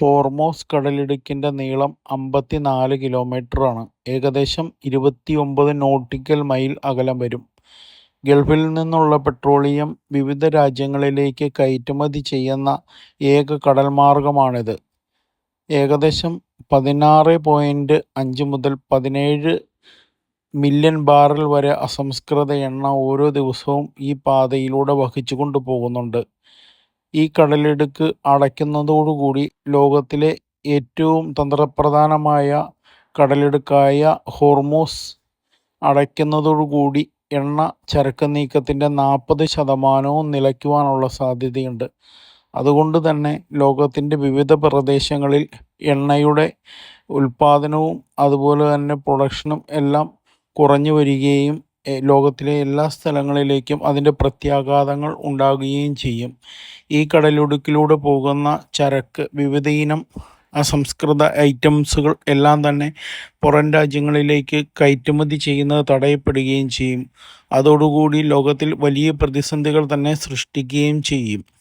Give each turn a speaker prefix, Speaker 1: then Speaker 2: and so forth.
Speaker 1: Hormuz കടലിടുക്കിന്റെ നീളം അമ്പത്തിനാല് കിലോമീറ്ററാണ്. ഏകദേശം ഇരുപത്തിയൊമ്പത് നോട്ടിക്കൽ മൈൽ അകലം വരും. ഗൾഫിൽ നിന്നുള്ള പെട്രോളിയം വിവിധ രാജ്യങ്ങളിലേക്ക് കയറ്റുമതി ചെയ്യുന്ന ഏക കടൽമാർഗമാണിത്. ഏകദേശം പതിനാറ് പോയിന്റ് അഞ്ച് മുതൽ പതിനേഴ് മില്യൺ ബാരൽ വരെ അസംസ്കൃത എണ്ണ ഓരോ ദിവസവും ഈ പാതയിലൂടെ വഹിച്ചു പോകുന്നുണ്ട്. ഈ കടലിടുക്ക് അടയ്ക്കുന്നതോടുകൂടി ലോകത്തിലെ ഏറ്റവും തന്ത്രപ്രധാനമായ കടലിടുക്കായ ഹോർമോസ് അടയ്ക്കുന്നതോടുകൂടി എണ്ണ ചരക്ക് നീക്കത്തിന്റെ നാൽപ്പത് ശതമാനവും നിലയ്ക്കുവാനുള്ള സാധ്യതയുണ്ട്. അതുകൊണ്ട് തന്നെ ലോകത്തിന്റെ വിവിധ പ്രദേശങ്ങളിൽ എണ്ണയുടെ ഉൽപാദനവും അതുപോലെ തന്നെ പ്രൊഡക്ഷനും എല്ലാം കുറഞ്ഞു വരികയും ലോകത്തിലെ എല്ലാ സ്ഥലങ്ങളിലേക്കും അതിന്റെ പ്രത്യാഘാതങ്ങൾ ഉണ്ടാകുകയും ചെയ്യും. ഈ കടലിടുക്കിലൂടെ പോകുന്ന ചരക്ക് വിവിധയിനം അസംസ്കൃത ഐറ്റംസുകൾ എല്ലാം തന്നെ പുറം രാജ്യങ്ങളിലേക്ക് കയറ്റുമതി ചെയ്യുന്നത് തടയപ്പെടുകയും ചെയ്യും. അതോടുകൂടി ലോകത്തിൽ വലിയ പ്രതിസന്ധികൾ തന്നെ സൃഷ്ടിക്കുകയും ചെയ്യും.